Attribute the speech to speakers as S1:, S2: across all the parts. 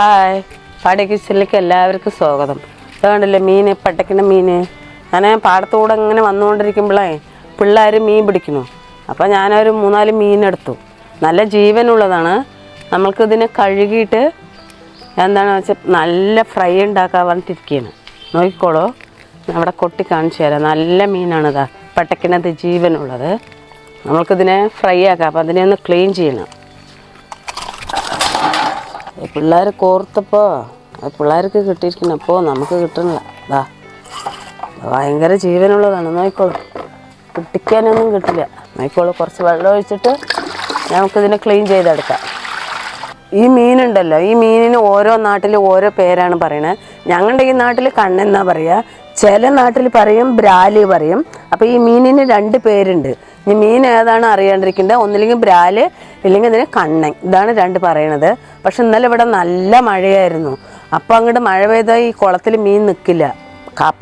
S1: Hi. പാടി കിച്ചണിലേക്ക് എല്ലാവർക്കും സ്വാഗതം. അതുകൊണ്ടല്ലേ മീൻ പട്ടക്കിന്റെ മീൻ ഞാൻ പാടത്തൂടെ ഇങ്ങനെ വന്നുകൊണ്ടിരിക്കുമ്പോഴേ പിള്ളേർ മീൻ പിടിക്കുന്നു. അപ്പോൾ ഞാനൊരു മൂന്നാൽ മീനെടുത്തു നല്ല ജീവനുള്ളതാണ്. നമ്മൾക്കിതിനെ കഴുകിയിട്ട് എന്താണെന്ന് വെച്ചാൽ നല്ല ഫ്രൈ ഉണ്ടാക്കാൻ പറഞ്ഞിട്ടിരിക്കുകയാണ് നോക്കിക്കോളൂ. അവിടെ കൊട്ടി കാണിച്ചു തരാം. നല്ല മീനാണിതാ പട്ടക്കിനകത്ത് ജീവനുള്ളത്. നമ്മൾക്കിതിനെ ഫ്രൈ ആക്കാം. അപ്പോൾ അതിനെ ഒന്ന് ക്ലീൻ ചെയ്യണം. പിള്ളേർ കോർത്തപ്പോൾ പിള്ളേർക്ക് കിട്ടിയിരിക്കുന്നപ്പോൾ നമുക്ക് കിട്ടണില്ല. അതാ ഭയങ്കര ജീവനുള്ളതാണ്. നോയിക്കോളൂ കുട്ടിക്കാനൊന്നും കിട്ടില്ല. നോയിക്കോളൂ കുറച്ച് വെള്ളം ഒഴിച്ചിട്ട് നമുക്കിതിനെ ക്ലീൻ ചെയ്തെടുക്കാം. ഈ മീനുണ്ടല്ലോ ഈ മീനിന് ഓരോ നാട്ടിൽ ഓരോ പേരാണ് പറയണത് ഞങ്ങളുടെ ഈ നാട്ടിൽ കണ്ണെന്നാ പറയുക ചില നാട്ടിൽ പറയും ബ്രാലി പറയും. അപ്പോൾ ഈ മീനിന് രണ്ട് പേരുണ്ട്. ഈ മീൻ ഏതാണ് അറിയാണ്ടിരിക്കേണ്ടത്? ഒന്നില്ലെങ്കിൽ ബ്രാൽ ഇല്ലെങ്കിൽ ഇതിന് കണ്ണൻ. ഇതാണ് രണ്ട് പറയണത്. പക്ഷെ ഇന്നലെ ഇവിടെ നല്ല മഴയായിരുന്നു. അപ്പോൾ അങ്ങോട്ട് മഴ പെയ്താൽ ഈ കുളത്തിൽ മീൻ നിൽക്കില്ല.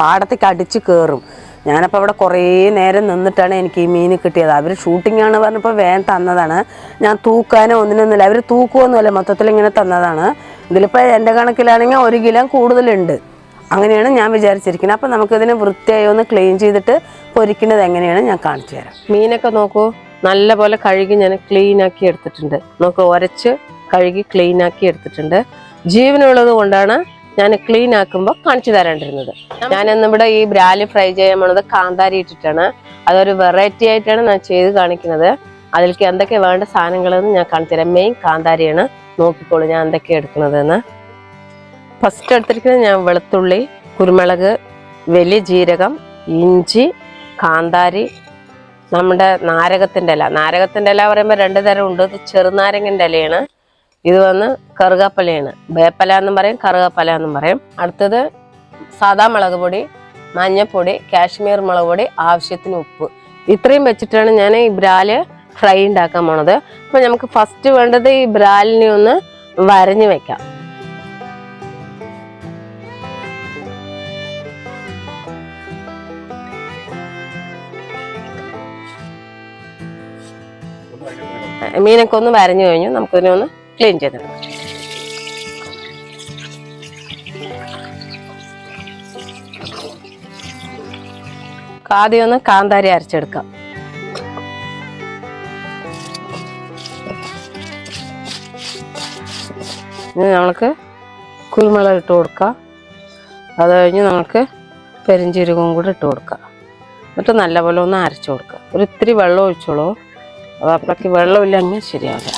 S1: പാടത്തേക്ക് അടിച്ച് കയറും. ഞാനപ്പോൾ അവിടെ കുറേ നേരം നിന്നിട്ടാണ് എനിക്ക് ഈ മീൻ കിട്ടിയത്. അവർ ഷൂട്ടിംഗ് ആണ് പറഞ്ഞപ്പോൾ വേഗം തന്നതാണ്. ഞാൻ തൂക്കാനോ ഒന്നിനൊന്നുമില്ല. അവർ തൂക്കുമൊന്നുമല്ല മൊത്തത്തിൽ ഇങ്ങനെ തന്നതാണ്. ഇതിലിപ്പോൾ എന്റെ കണക്കിലാണെങ്കിൽ ഒരു കിലോ കൂടുതലുണ്ട്. അങ്ങനെയാണ് ഞാൻ വിചാരിച്ചിരിക്കുന്നത്. അപ്പം നമുക്കിതിനെ വൃത്തിയായി ഒന്ന് ക്ലീൻ ചെയ്തിട്ട് പൊരിക്കുന്നത് എങ്ങനെയാണ് ഞാൻ കാണിച്ചു തരാം. മീനൊക്കെ നോക്കൂ നല്ലപോലെ കഴുകി ഞാൻ ക്ലീൻ ആക്കി എടുത്തിട്ടുണ്ട്. നോക്കൂ ഉരച്ച് കഴുകി ക്ലീൻ ആക്കി എടുത്തിട്ടുണ്ട്. ജീവനുള്ളത് കൊണ്ടാണ് ഞാൻ ക്ലീൻ ആക്കുമ്പോൾ കാണിച്ചു തരാണ്ടിരുന്നത്. ഞാനിന്നിവിടെ ഈ ബ്രാലി ഫ്രൈ ചെയ്യാൻ പോണത് കാന്താരി ഇട്ടിട്ടാണ്. അതൊരു വെറൈറ്റി ആയിട്ടാണ് ഞാൻ ചെയ്ത് കാണിക്കുന്നത്. അതിലേക്ക് എന്തൊക്കെ വേണ്ട സാധനങ്ങളെന്ന് ഞാൻ കാണിച്ചു തരാം. മെയിൻ കാന്താരിയാണ്. നോക്കിക്കോളൂ ഞാൻ എന്തൊക്കെ എടുക്കുന്നതെന്ന്. ഫസ്റ്റ് എടുത്തിരിക്കുന്നത് ഞാൻ വെളുത്തുള്ളി കുരുമുളക് വലിയ ജീരകം ഇഞ്ചി കാന്താരി നമ്മുടെ നാരകത്തിന്റെ ഇല. നാരകത്തിന്റെ ഇല പറയുമ്പോൾ രണ്ട് തരം ഉണ്ട്. ഇത് ചെറുനാരങ്ങന്റെ ഇലയാണ്. ഇത് വന്ന് കറുകപ്പലയാണ്. വേപ്പല എന്നും പറയും കറുകപ്പല എന്നും പറയും. അടുത്തത് സാദാ മുളക് പൊടി മഞ്ഞൾപ്പൊടി കാശ്മീർ മുളക് പൊടി ആവശ്യത്തിന് ഉപ്പ്. ഇത്രയും വെച്ചിട്ടാണ് ഞാൻ ഈ ബ്രാൽ ഫ്രൈ ഉണ്ടാക്കാൻ പോണത്. അപ്പം നമുക്ക് ഫസ്റ്റ് വേണ്ടത് ഈ ബ്രാലിനെ ഒന്ന് വരഞ്ഞു വെക്കാം. മീനൊക്കെ ഒന്ന് വരഞ്ഞു കഴിഞ്ഞു. നമുക്കിതിനെ ഒന്ന് ക്ലീൻ ചെയ്തെടുക്കാം. ആദ്യം ഒന്ന് കാന്താരി അരച്ചെടുക്കാം. ഇനി നമ്മൾക്ക് കുരുമുളക് ഇട്ട് കൊടുക്കാം. അത് കഴിഞ്ഞ് നമുക്ക് പെരിഞ്ചീരകവും കൂടെ ഇട്ട് കൊടുക്കാം. എന്നിട്ട് നല്ലപോലെ ഒന്ന് അരച്ചു കൊടുക്കുക ഒരു ഇത്തിരി വെള്ളം ഒഴിച്ചോളൂ. അത് അപ്പോഴേക്ക് വെള്ളമില്ലെങ്കിൽ ശരിയാവില്ല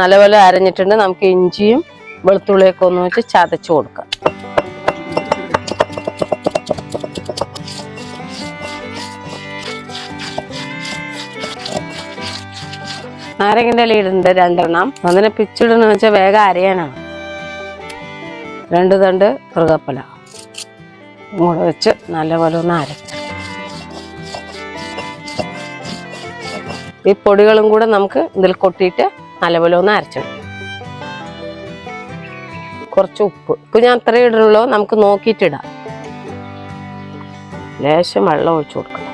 S1: നല്ലപോലെ അരഞ്ഞിട്ടുണ്ട്. നമുക്ക് ഇഞ്ചിയും വെളുത്തുള്ളിയൊക്കെ ഒന്ന് വെച്ച് ചതച്ചു കൊടുക്കാം. നാരങ്ങന്റെ ഇല ഇടുന്നുണ്ട് രണ്ടെണ്ണം. അതിനെ പിച്ചിടുന്ന വെച്ചാൽ വേഗം അരയാനാണ്. രണ്ട് തണ്ട് കറുകപ്പല. കൂടെ വെച്ച് നല്ലപോലെ ഒന്ന് അരച്ച് ഈ പൊടികളും കൂടെ നമുക്ക് ഇതിൽ കൊട്ടിയിട്ട് നല്ലപോലെ ഒന്ന് അരച്ചണം കുറച്ച് ഉപ്പ്. ഉപ്പ് ഞാൻ അത്രയും ഇടുള്ളൂ. നമുക്ക് നോക്കിയിട്ടിടാം ലേശം വെള്ളം ഒഴിച്ചു കൊടുക്കണം.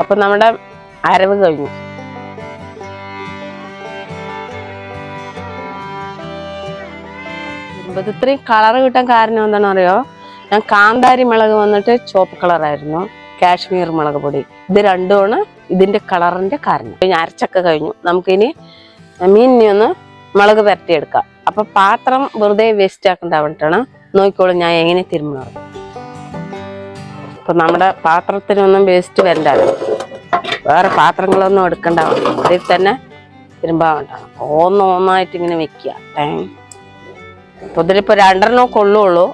S1: അപ്പം നമ്മുടെ അരവ് കഴിഞ്ഞു. ഇത് ഇത്രയും കളർ കിട്ടാൻ കാരണം എന്താണെന്ന് അറിയോ ഞാൻ കാന്താരി മുളക് വന്നിട്ട് ചുവപ്പ് കളറായിരുന്നു. കാശ്മീർ മുളക് പൊടി. ഇത് രണ്ടുമാണ് ഇതിന്റെ കളറിന്റെ കാരണം. ഞാൻ അരച്ചൊക്കെ കഴിഞ്ഞു. നമുക്കിനി മീനിനെ ഒന്ന് മുളക് പുരട്ടിയെടുക്കാം അപ്പൊ പാത്രം വെറുതെ വേസ്റ്റ് ആക്കേണ്ട വേണ്ടിയിട്ടാണ് നോക്കിക്കോളൂ ഞാൻ എങ്ങനെ തിരുമണം. അപ്പൊ നമ്മുടെ പാത്രത്തിനൊന്നും വേസ്റ്റ് വരണ്ട. വേറെ പാത്രങ്ങളൊന്നും എടുക്കണ്ട. അതിൽ തന്നെ തിരുമ്പാൻ ഒന്നൊന്നായിട്ട് ഇങ്ങനെ വെക്കുക. ഏ അപ്പൊ ഇതിലിപ്പോ രണ്ടെണ്ണം കൊള്ളുള്ളൂ.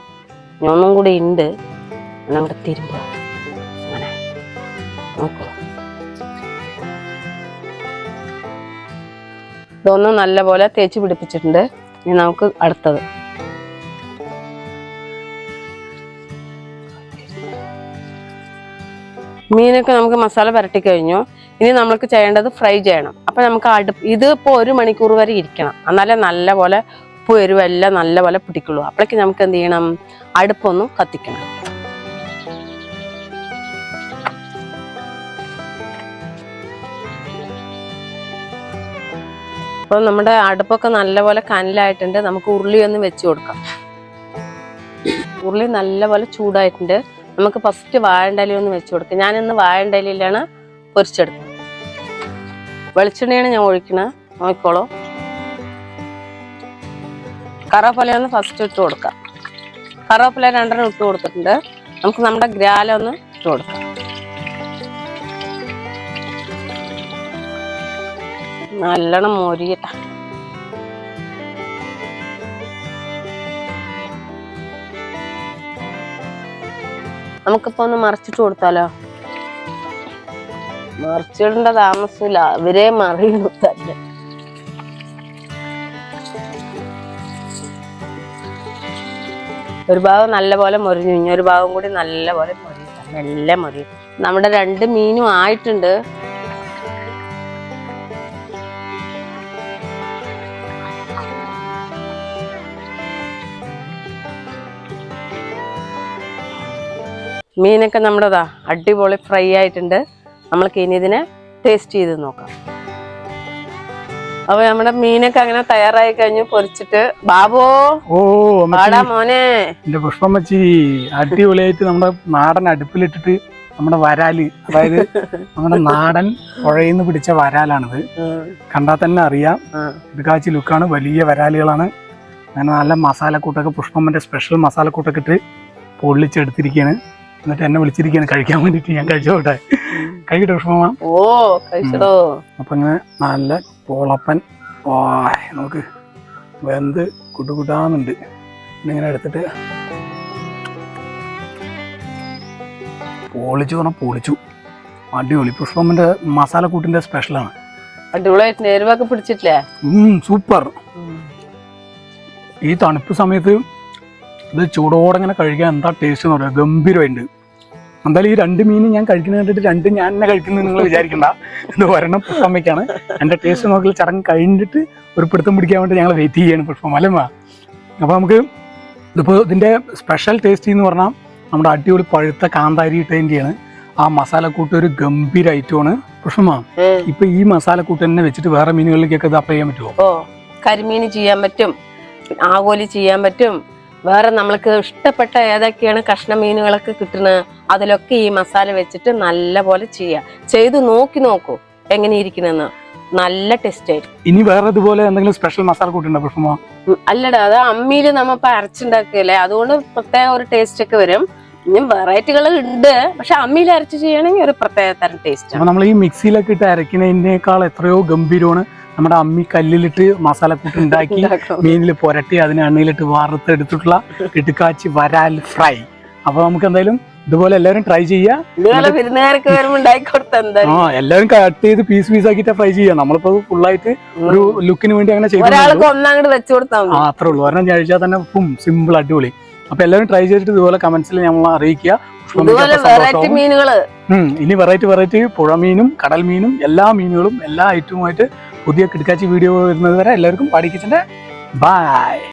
S1: ഇനി കൂടി ഉണ്ട്. അങ്ങോട്ട് തിരുമ്പ അങ്ങനെ. ഇതൊന്നും നല്ലപോലെ തേച്ച് പിടിപ്പിച്ചിട്ടുണ്ട്. ഇനി നമുക്ക് അടുത്തത്. മീനൊക്കെ നമുക്ക് മസാല പുരട്ടി കഴിഞ്ഞു. ഇനി നമ്മൾക്ക് ചെയ്യേണ്ടത് ഫ്രൈ ചെയ്യണം. അപ്പം നമുക്ക് അടുപ്പ് ഇത് ഇപ്പോൾ ഒരു മണിക്കൂർ വരെ ഇരിക്കണം. എന്നാലേ നല്ലപോലെ ഉപ്പ് എരിവും എല്ലാം നല്ലപോലെ പിടിക്കുള്ളൂ അപ്പോഴേക്ക് നമുക്ക് എന്ത് ചെയ്യണം? അടുപ്പൊന്നും കത്തിക്കണം. അപ്പോൾ നമ്മുടെ അടുപ്പൊക്കെ നല്ലപോലെ കനലായിട്ടുണ്ട്. നമുക്ക് ഉരുളിയൊന്ന് വെച്ച് കൊടുക്കാം. ഉരുളി നല്ലപോലെ ചൂടായിട്ടുണ്ട്. നമുക്ക് ഫസ്റ്റ് വാഴണ്ടലി ഒന്ന് വെച്ച് കൊടുക്കാം. ഞാനിന്ന് വാഴണ്ടലിയിലാണ് പൊരിച്ചെടുക്കുന്നത് വെളിച്ചെണ്ണയാണ് ഞാൻ ഒഴിക്കണേ. നോക്കിക്കോളൂ. കറിവേപ്പില ഒന്ന് ഫസ്റ്റ് ഇട്ട് കൊടുക്കാം. കറിവേപ്പില രണ്ടെണ്ണം ഇട്ട് കൊടുത്തിട്ടുണ്ട്. നമുക്ക് നമ്മുടെ ഗ്രാല ഒന്ന് ഇട്ട് കൊടുക്കാം. നല്ലോണം മൊരിയിട്ട. നമുക്കിപ്പോ ഒന്ന് മറിച്ചിട്ട് കൊടുത്താലോ? മറിച്ചിടേണ്ട താമസമില്ല. അവരെ മറിയുന്നു തന്നെ. ഒരു ഭാഗം നല്ലപോലെ മൊരിഞ്ഞു. ഇനി ഒരു ഭാഗം കൂടി നല്ലപോലെ മൊരിയട്ടെ മെല്ലെ മൊരിയും. നമ്മുടെ രണ്ട് മീനും ആയിട്ടുണ്ട്. മീനൊക്കെ നമ്മുടെതാ അടിപൊളി ഫ്രൈ ആയിട്ടുണ്ട്. നമ്മൾക്ക് ഇനി ഇതിനെ ടേസ്റ്റ് ചെയ്ത് നോക്കാം. അപ്പൊ നമ്മുടെ മീനൊക്കെ അങ്ങനെ തയ്യാറായി കഴിഞ്ഞു പൊരിച്ചിട്ട് ബാബോ
S2: ഓ
S1: മോനെ.
S2: എന്റെ പുഷ്പമ്മച്ചി അടിപൊളിയായിട്ട് നമ്മുടെ നാടൻ അടുപ്പിലിട്ടിട്ട് നമ്മുടെ വരാൽ അതായത് നമ്മുടെ നാടൻ പുഴയിൽ നിന്ന് പിടിച്ച വരാലാണിത്. കണ്ടാൽ തന്നെ അറിയാം. ഇത് ലുക്കാണ് വലിയ വരാലുകളാണ്. അങ്ങനെ നല്ല മസാലക്കൂട്ടൊക്കെ പുഷ്പമ്മന്റെ സ്പെഷ്യൽ മസാലക്കൂട്ടൊക്കെ ഇട്ട് പൊള്ളിച്ചെടുത്തിരിക്കുകയാണ് എന്നിട്ട് എന്നെ വിളിച്ചിരിക്കുകയാണ് കഴിക്കാൻ വേണ്ടിയിട്ട് ഞാൻ കഴിച്ചോട്ടെ. കഴിക്കട്ടെ വിഷമമാണ്
S1: ഓ കഴിച്ചടോ.
S2: അപ്പൊ ഇങ്ങനെ നല്ല പോളപ്പൻ ഓ നോക്ക്. വെന്ത് കുട്ടുകുട്ടാന്നുണ്ട്. ഇങ്ങനെ എടുത്തിട്ട് പൊളിച്ചു പറഞ്ഞാൽ പൊളിച്ചു. അടിപൊളി. പുഷ്പമ്മന്റെ മസാലക്കൂട്ടിന്റെ സ്പെഷ്യലാണ്.
S1: അടിപൊളിയായിട്ട് പിടിച്ചിട്ടില്ലേ?
S2: സൂപ്പർ. ഈ തണുപ്പ് സമയത്ത് ഇത് ചൂടോടെ ഇങ്ങനെ കഴിക്കാൻ എന്താ ടേസ്റ്റ് എന്ന് പറയാം? ഗംഭീരമായിട്ടുണ്ട്. എന്തായാലും ഈ രണ്ട് മീൻ ഞാൻ കഴിക്കുന്ന കണ്ടിട്ട് രണ്ട് ഞാൻ തന്നെ കഴിക്കുന്നത് നിങ്ങൾ വിചാരിക്കണ്ട. ഇത് ഒരെണ്ണം പുഷ്പമ്മയ്ക്കാണ് എന്റെ ടേസ്റ്റ് നോക്കൽ ചടങ്ങ് കഴിഞ്ഞിട്ട് ഒരു പിടുത്തം പിടിക്കാൻ വേണ്ടി ഞങ്ങൾ വെയിറ്റ് ചെയ്യാണ് പുഷ്പം അല്ലമ്മ അപ്പോൾ നമുക്ക് ഇതിപ്പോൾ ഇതിന്റെ സ്പെഷ്യൽ ടേസ്റ്റ് എന്ന് പറഞ്ഞാൽ നമ്മുടെ അടിപൊളി പഴുത്ത കാന്താരി ഇട്ടതിന്റെയാണ് ആ മസാലക്കൂട്ട് ഒരു ഗംഭീര ഐറ്റമാണ് പുഷ്പമാ. ഇപ്പൊ ഈ മസാലക്കൂട്ട് തന്നെ വെച്ചിട്ട് വേറെ മീനുകളിലേക്കൊക്കെ ഇത് അപ്ലൈ ചെയ്യാൻ പറ്റുമോ
S1: കരിമീൻ ചെയ്യാൻ പറ്റും ആകോലി ചെയ്യാൻ പറ്റും വേറെ നമ്മൾക്ക് ഇഷ്ടപ്പെട്ട ഏതൊക്കെയാണ് കഷ്ണ മീനുകളൊക്കെ കിട്ടുന്നത് അതിലൊക്കെ ഈ മസാല വെച്ചിട്ട് നല്ല പോലെ ചെയ്യാം. ചെയ്ത് നോക്കി നോക്കൂ എങ്ങനെ ഇരിക്കണെന്ന്. നല്ല ടേസ്റ്റ് ആയിരിക്കും.
S2: ഇനി വേറെ ഇതുപോലെ എന്തെങ്കിലും സ്പെഷ്യൽ മസാല
S1: കൂട്ടുണ്ടോ അല്ലടാ അത് അമ്മിയിൽ നമ്മപ്പോ അരച്ചുണ്ടാക്കുകയല്ലേ? അതുകൊണ്ട് പ്രത്യേക ഒരു ടേസ്റ്റ് ഒക്കെ വരും. ഇനി വെറൈറ്റികൾ ഉണ്ട്. പക്ഷെ അമ്മിയിൽ അരച്ച് ചെയ്യണമെങ്കിൽ ഒരു പ്രത്യേക തരം ടേസ്റ്റ്
S2: നമ്മൾ ഈ മിക്സിയിലൊക്കെ ഇട്ട് അരയ്ക്കുന്നതിനേക്കാൾ എത്രയോ ഗംഭീരമാണ് നമ്മുടെ അമ്മി കല്ലിലിട്ട് മസാലക്കൂട്ട് ഉണ്ടാക്കി മീനിൽ പുരട്ടി അതിനെ എണ്ണയിലിട്ട് വറുത്തെടുത്തിട്ടുള്ള ഇടുക്കാച്ചി വരാൽ ഫ്രൈ. അപ്പൊ നമുക്ക് എന്തായാലും ഇതുപോലെ എല്ലാവരും ട്രൈ ചെയ്യുക
S1: എന്താ
S2: ആ എല്ലാവരും കട്ട് ചെയ്ത് പീസ് പീസ് ആക്കിയിട്ട് ഫ്രൈ ചെയ്യാം. നമ്മളിപ്പോ ആയിട്ട് ഒരു ലുക്കിന് വേണ്ടി അങ്ങനെ ചെയ്തു ആ അത്രേ ഉള്ളൂ. ഒരെണ്ണം കഴിച്ചാൽ തന്നെ ഫും സിമ്പിൾ അടിപൊളി. അപ്പൊ എല്ലാവരും ട്രൈ ചെയ്തിട്ട് ഇതുപോലെ കമന്റ്സിൽ നമ്മൾ അറിയിക്കുക. ഇനി വെറൈറ്റി വെറൈറ്റി പുഴ മീനും കടൽ മീനും എല്ലാ മീനുകളും എല്ലാ ഐറ്റവുമായിട്ട് പുതിയ കിടക്കാച്ചി വീഡിയോ വരുന്നത് വരെ എല്ലാവർക്കും പാടി കിച്ചന്റെ ബൈ